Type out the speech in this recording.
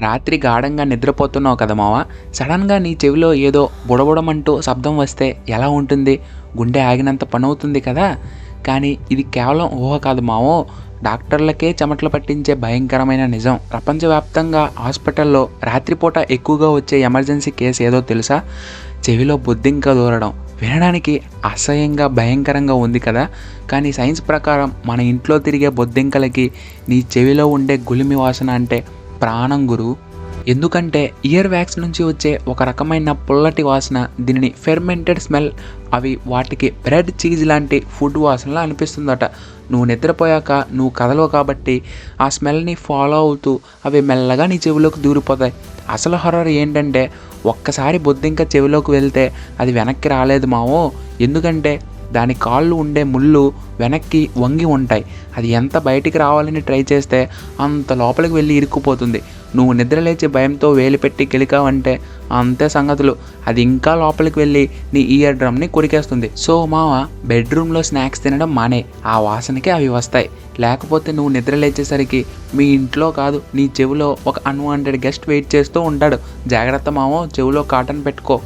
రాత్రి గాఢంగా నిద్రపోతున్నావు కదా మావ? సడన్గా నీ చెవిలో ఏదో బుడబుడమంటూ శబ్దం వస్తే ఎలా ఉంటుంది? గుండె ఆగినంత పని అవుతుంది కదా? కానీ ఇది కేవలం ఊహ కాదు మావో. డాక్టర్లకే చెమటలు పట్టించే భయంకరమైన నిజం. ప్రపంచవ్యాప్తంగా హాస్పిటల్లో రాత్రిపూట ఎక్కువగా వచ్చే ఎమర్జెన్సీ కేసు ఏదో తెలుసా? చెవిలో బొద్దింక దూరడం. వినడానికి అసహ్యంగా భయంకరంగా ఉంది కదా? కానీ సైన్స్ ప్రకారం మన ఇంట్లో తిరిగే బొద్దింకలకి నీ చెవిలో ఉండే గులిమి వాసన అంటే ప్రాణం గురు. ఎందుకంటే ఇయర్ వ్యాక్స్ నుంచి వచ్చే ఒక రకమైన పుల్లటి వాసన దీనిని ఫెర్మెంటెడ్ స్మెల్ అవి వాటికి బ్రెడ్ చీజ్ లాంటి ఫుడ్ వాసనలా అనిపిస్తుందట. నువ్వు నిద్రపోయాక నువ్వు కదలవు కాబట్టి ఆ స్మెల్ని ఫాలో అవుతూ అవి మెల్లగా నీ చెవిలోకి దూరిపోతాయి. అసలు హర్రర్ ఏంటంటే ఒక్కసారి బొద్దింక చెవిలోకి వెళ్తే అది వెనక్కి రాలేదు మావో. ఎందుకంటే దాని కాళ్ళు ఉండే ముళ్ళు వెనక్కి వంగి ఉంటాయి. అది ఎంత బయటికి రావాలని ట్రై చేస్తే అంత లోపలికి వెళ్ళి ఇరుక్కుపోతుంది. నువ్వు నిద్రలేచి భయంతో వేలు పెట్టి కిలికావంటే అంతే సంగతులు. అది ఇంకా లోపలికి వెళ్ళి నీ ఇయర్ డ్రమ్ని కొరికేస్తుంది. సో మావ బెడ్రూమ్లో స్నాక్స్ తినడం మానే. ఆ వాసనకే అవి వస్తాయి. లేకపోతే నువ్వు నిద్ర లేచేసరికి మీ ఇంట్లో కాదు నీ చెవిలో ఒక అన్వాంటెడ్ గెస్ట్ వెయిట్ చేస్తూ ఉంటాడు. జాగ్రత్త మావో చెవిలో కాటన్ పెట్టుకో.